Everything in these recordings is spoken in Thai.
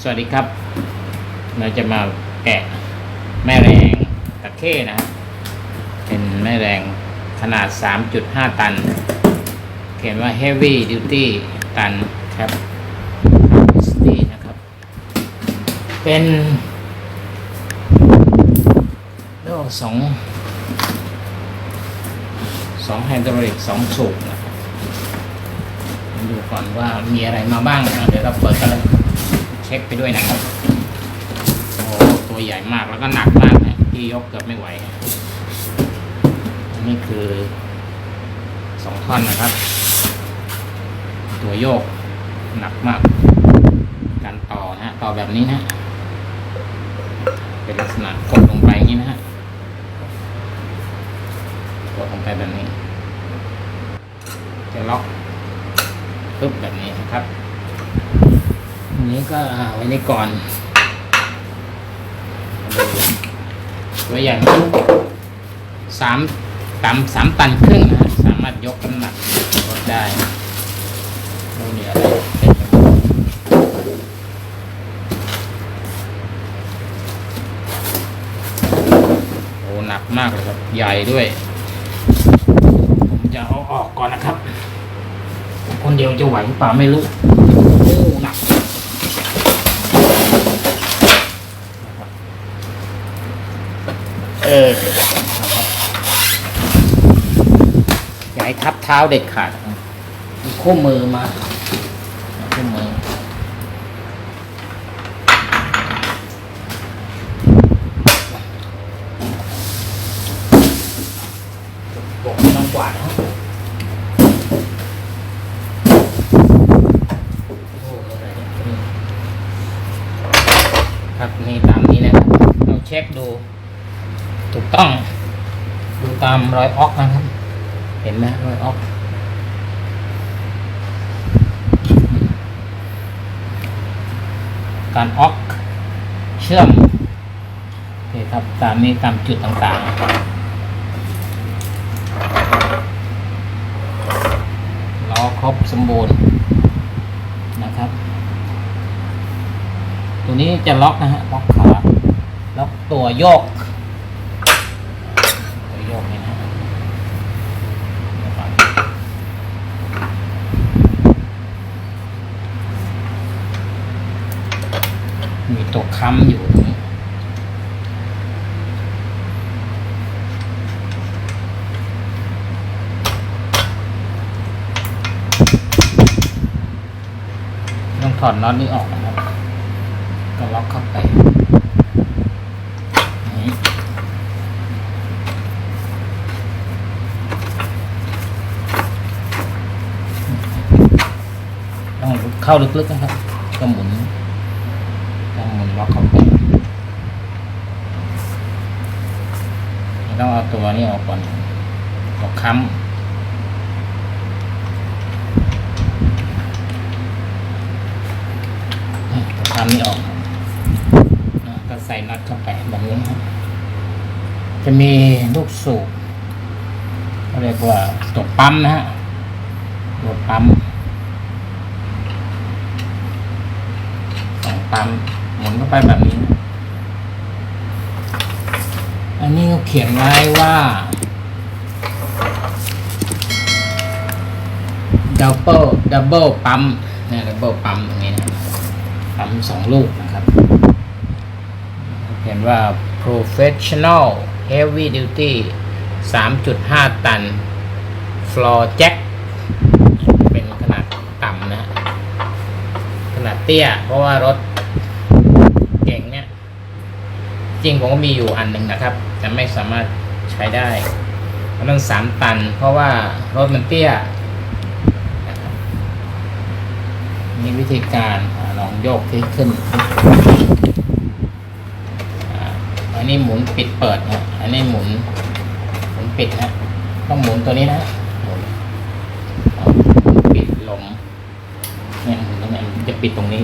สวัสดีครับ เราจะมาแกะแม่แรงตะเข้นะฮะเป็นแม่แรงขนาด 3.5 ตัน เขียนว่า heavy duty ตันครับ capacity นะครับ เป็นเรียกว่สองสองไฮดรอลิกสองสูบนะครับมาดูก่อนว่ามีอะไรมาบ้างนะเดี๋ยวเราเปิดกันแล้ว เช็คไปด้วยนะครับโอ้ตัวใหญ่มากแล้วก็หนักมากนะที่ยกเกือบไม่ไหวอันนี้คือสองท่อนนะครับ ตัวโยกหนักมาก การต่อนะฮะต่อแบบนี้นะ เป็นลักษณะกดลงไปอย่างนี้นะฮะกดลงไปแบบนี้ จะล็อกปึ๊บแบบนี้นะครับ นนี้ก็เอาไว้ในก่อนตัวอย่างนี้สามสามตันครึ่งนะสามารถยกน้ำหนักรถได้ดูเนี่ยอะไรเต็มไปหมดโอ้หนักมากเลยครับ ใหญ่ด้วย ผมจะเอาออกก่อนนะครับ คนเดียวจะไหวหรือเปล่าไม่รู้โอ้หนัก เออย่าให้ทับเท้าเด็ดขาดมีคู่มือมาคู่มือบอกไม่ต้องกวาดนะครับโอ้อะไรเนี่ยครับนี่ตามนี้นะครับเราเช็คดู ถูกต้อง ดูตามรอยออกนะครับ เห็นไหมรอยออกการออกเชื่อมโอเคครับ ตามนี้ตามจุดต่างๆล้อครบสมบูรณ์นะครับ ตัวนี้จะล็อกนะฮะล็อกขาล็อกตัวโยก ตัวโยกนี่นะเดี๋ยมีตัวค้ำอยู่ตรงนี้ต้องถอดน็อตนี้ออกนะครับ ก็ล็อกเข้าไปนี่ ต้อง เข้าลึกๆนะครับ ก็หมุนต้องหมุนล็อกเข้าไปต้องเอาตัวนี้ออกก่อนตัวค้ำนี่ตัวค้ำนี่ออกนะก็ใส่น็อตเข้าไปแบบนี้ครับ จะมีลูกสูบเรียกว่าตัวปั๊มนะฮะ ตัวปั๊ม สองปั๊มหมุนเข้าไปแบบนี้ อันนี้เขาเขียนไว้ว่าดับเบิลดับเบิลปั๊มนะดับเบิลปั๊มตรงนี้นะปั๊มสองลูกนะครับเขียนว่า professional heavy duty 3.5 ตัน floor jack เป็นขนาดต่ำนะขนาดเตี้ย เพราะว่ารถเก่งเนี่ย จริงผมก็มีอยู่อันหนึ่งนะครับ แต่ไม่สามารถใช้ได้เพราะมันสามตัน เพราะว่ารถมันเตี้ยนี่วิธีการอลองโยกที่ขึ้น อันนี้หมุนปิดเปิดนะ อันนี้หมุนหมุนปิดนะ ต้องหมุนตัวนี้นะหมุนเอาหมุนปิดลมเนี่ยตรงนี้มันจะปิดตรงนี้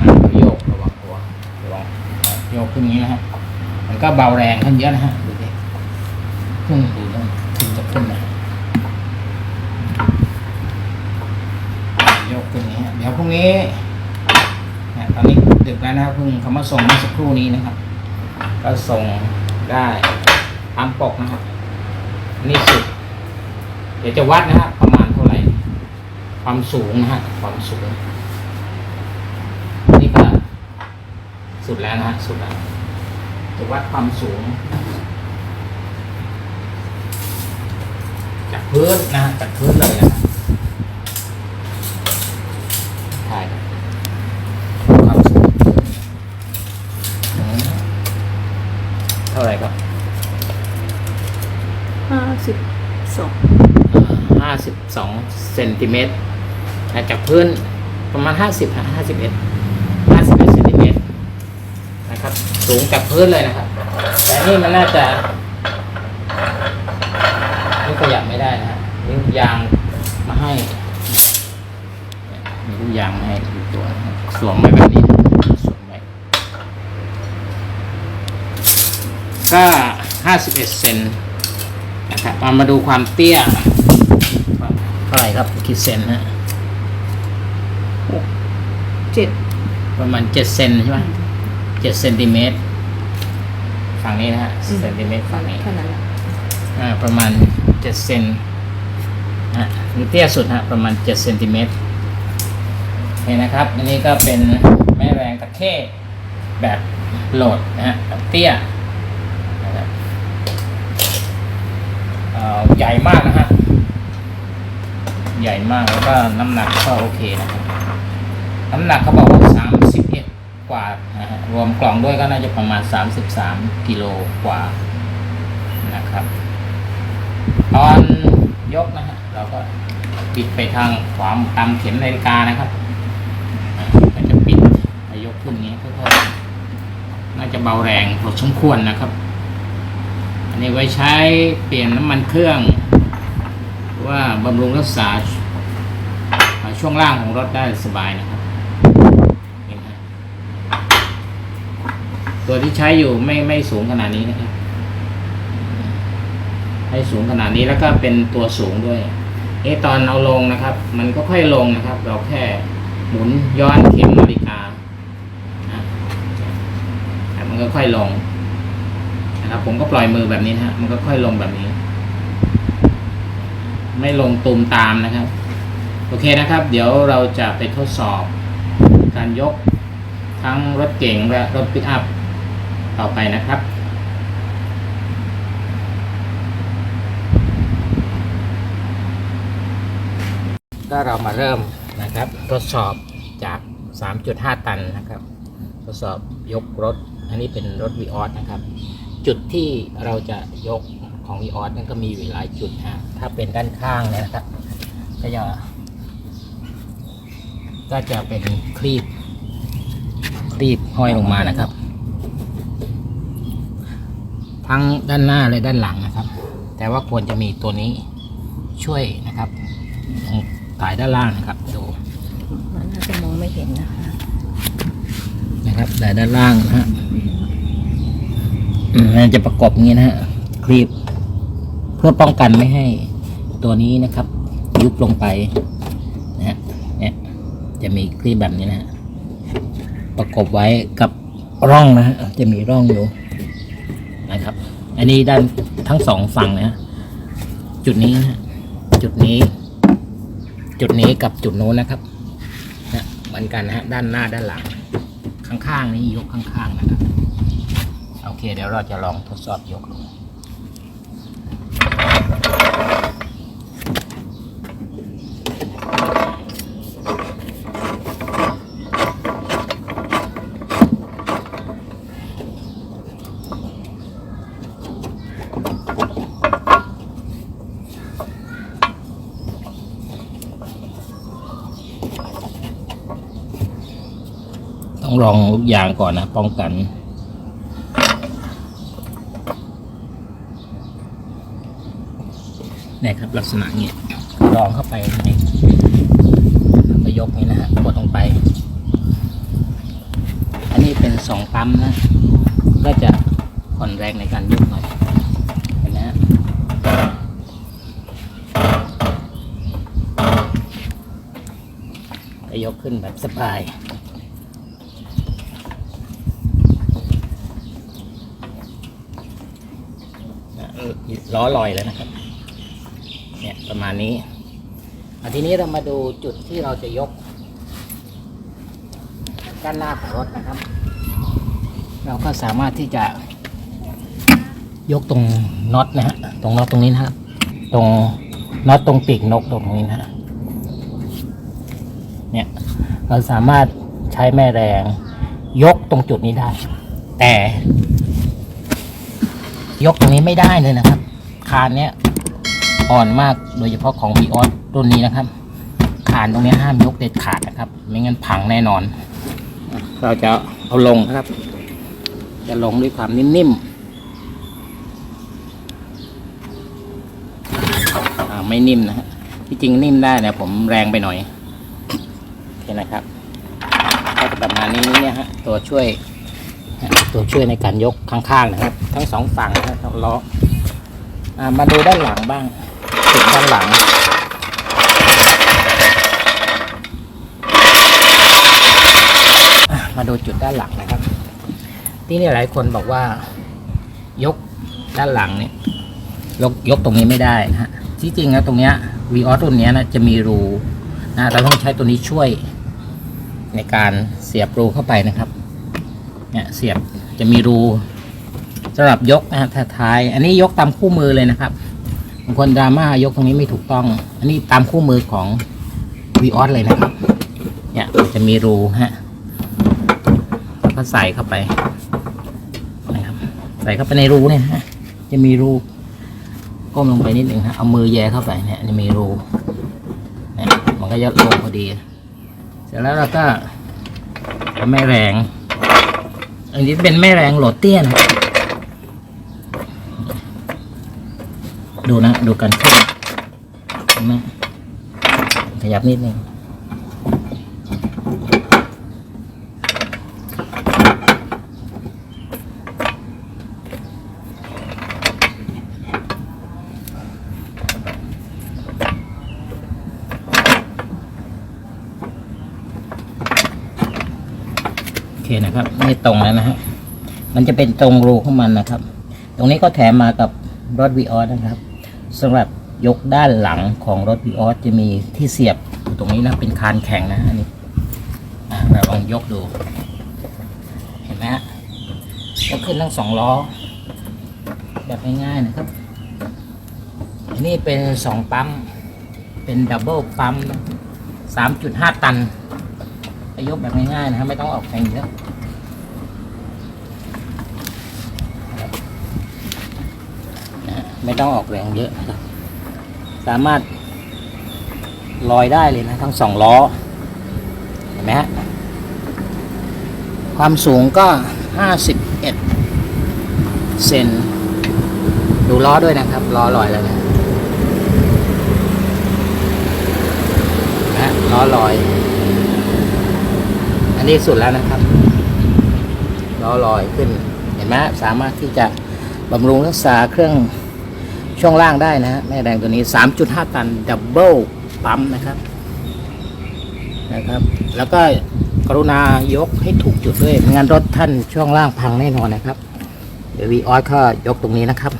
อ่าโยกระวังตัวระวังโยกขึ้นอย่างนี้นะฮะมันก็เบาแรงขึ้นเยอะนะฮะดูดิขึ้นดูต้องมันจะขึ้นนะยกขึ้นอย่างนี้เดี๋ยวพรุ่งนี้เนี่ยตอนแล้วนะครับเพิ่งเขามาส่งเมื่อสักครู่นี้นะครับ ก็ส่งได้ตามปกนะครับนี่สุด เดี๋ยวจะวัดนะฮะประมาณเท่าไหร่ ความสูงนะฮะความสูง นี่ก็ สุดแล้วนะฮะสุดแล้วจะวัดความสูง จากพื้นนะฮะจากพื้นเลยนะถ่ายครับความสูงอืมเท่าไหร่ครับห้าสิบสองห้าสิบสองเซนติเมตรนะจากพื้นประมาณห้าสิบห้าสิบเอ็ดห้าสิบเอ็ดเซนติเมตร นะครับ สูงจากพื้นเลยนะครับ แต่นี่มันน่าจะนี่ขยับไม่ได้นะฮะนี่ยางมาให้มีลูกยางมาให้อีกตัวสวมไว้แบบนี้สวมไว้ก็ห้าสิบเอ็ดเซนนะครับมามาดูความเตี้ยเท่าไหร่ครับกี่เซนฮะเจ็ดประมาณเจ็ดเซนใช่ไหม เจ็ดเซนติเมตรฝั่งนี้นะฮะเซนติเมตรฝั่งนี้เท่านั้นแหละอ่าประมาณเจ็ดเซนอะนี่เตี้ยสุดฮะประมาณเจ็ดเซนติเมตรเห็นนะครับ อันนี้ก็เป็นแม่แรงตะเข้แบบโหลดนะฮะแบบเตี้ยนะครับเอ่อใหญ่มากนะฮะ ใหญ่มากแล้วก็น้ำหนักก็โอเคนะครับ น้ำหนักเขาบอกว่าสามสิบเอ็ด กว่านะรวมกล่องด้วยก็น่าจะประมาณสามสิบสามกิโลกว่านะครับ ตอนยกนะฮะเราก็ปิดไปทางขวาตามเข็มนาฬิกานะครับก็จะปิดยกขึ้นอย่างนี้ค่อยๆน่าจะเบาแรงพอสมควรนะครับ อันนี้ไว้ใช้เปลี่ยนน้ำมันเครื่อง ว่าบำรุงรักษาช่วงล่างของรถได้สบายนะครับเห็นไหม ตัวที่ใช้อยู่ไม่ไม่สูงขนาดนี้นะครับ ให้สูงขนาดนี้แล้วก็เป็นตัวสูงด้วย เอะตอนเอาลงนะครับ มันก็ค่อยลงนะครับ เราแค่หมุนย้อนเข็มนาฬิกาอะมันก็ค่อยลงนะครับ ผมก็ปล่อยมือแบบนี้นะฮะมันก็ค่อยลงแบบนี้ ไม่ลงตูมตามนะครับ โอเคนะครับ เดี๋ยวเราจะไปทดสอบการยกทั้งรถเก๋งและรถปิกอัพ ต่อไปนะครับ ก็เรามาเริ่มนะครับ ทดสอบจาก 3.5 ตันนะครับ ทดสอบยกรถ อันนี้เป็นรถวีออสนะครับ จุดที่เราจะยกของวีออสนั่นก็มีหลายจุดฮะถ้าเป็นด้านข้างเนี่ยนะครับ ก็จะก็จะเป็นคลีบคลีบห้อยลงมานะครับ ทั้งด้านหน้าและด้านหลังนะครับ แต่ว่าควรจะมีตัวนี้ช่วยนะครับถ่ายด้านล่างนะครับดูมันน่าจะมองไม่เห็นนะคะนะครับแต่ด้านล่างนะฮะอืมมันจะประกบอย่างนี้นะฮะคลีปเพื่อป้องกันไม่ให้ตัวนี้นะครับ ยุบลงไปนะฮะเนี่ยจะมีคลีปแบบนี้นะฮะประกบไว้กับร่องนะฮะจะมีร่องอยู่ นะครับ อันนี้ด้านทั้งสองฝั่งนะฮะจุดนี้นะฮะจุดนี้ จุดนี้กับจุดโน้นนะครับนะเหมือนกันนะฮะด้านหน้าด้านหลัง ข้างๆนี้ยกข้างๆนะครับ โอเค เดี๋ยวเราจะลองทดสอบยกดูต้อง ลองลูกยางก่อนนะ ป้องกันนี่ครับลักษณะเนี้ยลองเข้าไปนแล้วก็ยกนี้นะฮะกดลงไป อันนี้เป็นสองปั๊มนะ ก็จะผ่อนแรงในการยกหน่อยเห็นไหมฮะยกขึ้นแบบสบาย ล้อลอยแล้วนะครับ เนี่ยประมาณนี้อาทีนี้เรามาดูจุดที่เราจะยก ด้านหน้าของรถนะครับ เราก็สามารถที่จะยกตรงน็อตนะฮะตรงน็อตตรงนี้นะครับ ตรงน็อตตรงปีกนกตรงนี้นะเนี่ยเราสามารถใช้แม่แรงยกตรงจุดนี้ได้ แต่ ยกตรงนี้ไม่ได้เลยนะครับ คานเนี้ยอ่อนมากโดยเฉพาะของ v ีออสรุ่นนี้นะครับ คานตรงนี้ห้ามยกเด็ดขาดนะครับ ไม่งั้นพังแน่นอน เราจะเอาลงนะครับ จะลงด้วยความนิ่มๆอ่าไม่นิ่มนะฮะที่จริงนิ่มได้นะผมแรงไปหน่อยโอเคนะครับก็จะประมาณนี้เนี่ยฮะตัวช่วย ตัวช่วยในการยกข้างๆนะครับ ทั้งสองฝั่งนะครับทั้งล้ออมาดูด้านหลังบ้างจุดด้านหลังมาดูจุดด้านหลังนะครับ ที่นี่หลายคนบอกว่ายกด้านหลังเนี่ยยกยกตรงนี้ไม่ได้นะฮะที่จริงนะตรงเนี้ยวีออสรุ่นเนี้ยนะจะมีรูนะเราต้องใช้ตัวนี้ช่วยในการเสียบรูเข้าไปนะครับ เนี่ยเสียบจะมีรูสำหรับยกนะฮะท้ายอันนี้ยกตามคู่มือเลยนะครับบางคนดราม่ายกตรงนี้ไม่ถูกต้อง อันนี้ตามคู่มือของวีออสเลยนะครับ เนี่ยจะมีรูฮะก็ใส่เข้าไปนะครับใส่เข้าไปในรูเนี่ยฮะจะมีรูก้มลงไปนิดหนึ่งฮะเอามือแย่เข้าไปเนี่ยจะมีรูเนี่ยมันก็จะลงพอดี เสร็จแล้วเราก็เอาแม่แรง อันนี้เป็นแม่แรงโหลดเตี้ยนะ ดูนะ ดูกันขึ้นนะขยับนิดนึง เคนะครับนี่ตรงแล้วนะฮะมันจะเป็นตรงรูของมันนะครับ ตรงนี้ก็แถมมากับรถวีออสนะครับสำหรับยกด้านหลังของรถวีออสจะมีที่เสียบอยู่ตรงนี้นะเป็นคานแข็งนะอันนี้อ่เราลองยกดู เห็นไหมฮะยกขึ้นทั้งสองล้อ แบบง่ายๆนะครับนนี้เป็นสองปั๊ม เป็นดับเบิลปั๊มสามจุดห้าตัน ยกแบบง่ายๆนะครับไม่ต้องออกแรงเยอะไม่ต้องออกแรงเยอะนะครับสามารถลอยได้เลยนะทั้งสองล้อเห็นไหมฮะความสูงก็ห้าสิบเอ็ดเซนดูล้อด้วยนะครับล้อลอยแล้วนะนะล้อลอย นี้สุดแล้วนะครับล้อลอยขึ้น เห็นไหมสามารถที่จะบำรุงรักษาเครื่องช่วงล่างได้นะฮะแม่แรงตัวนี้ 3.5 ตันดับเบิลปั๊มนะครับนะครับ แล้วก็กรุณายกให้ถูกจุดด้วยไม่งั้นรถท่านช่วงล่างพังแน่นอนนะครับ เดี๋ยววีออสก็ยกตรงนี้นะครับ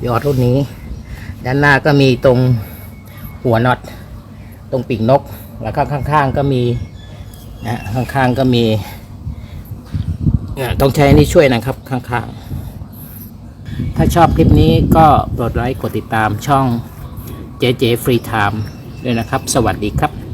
วีออสรุ่นนี้ ด้านหน้าก็มีตรงหัวน็อตตรงปีกนก แล้วก็ข้างๆก็มี นะข้างๆก็มีเนี่ยต้องใช้อันนี้ช่วยนะครับ ข้างๆ ถ้าชอบคลิปนี้ก็โปรดไลค์กดติดตามช่อง JJ Free Time ด้วยนะครับ สวัสดีครับ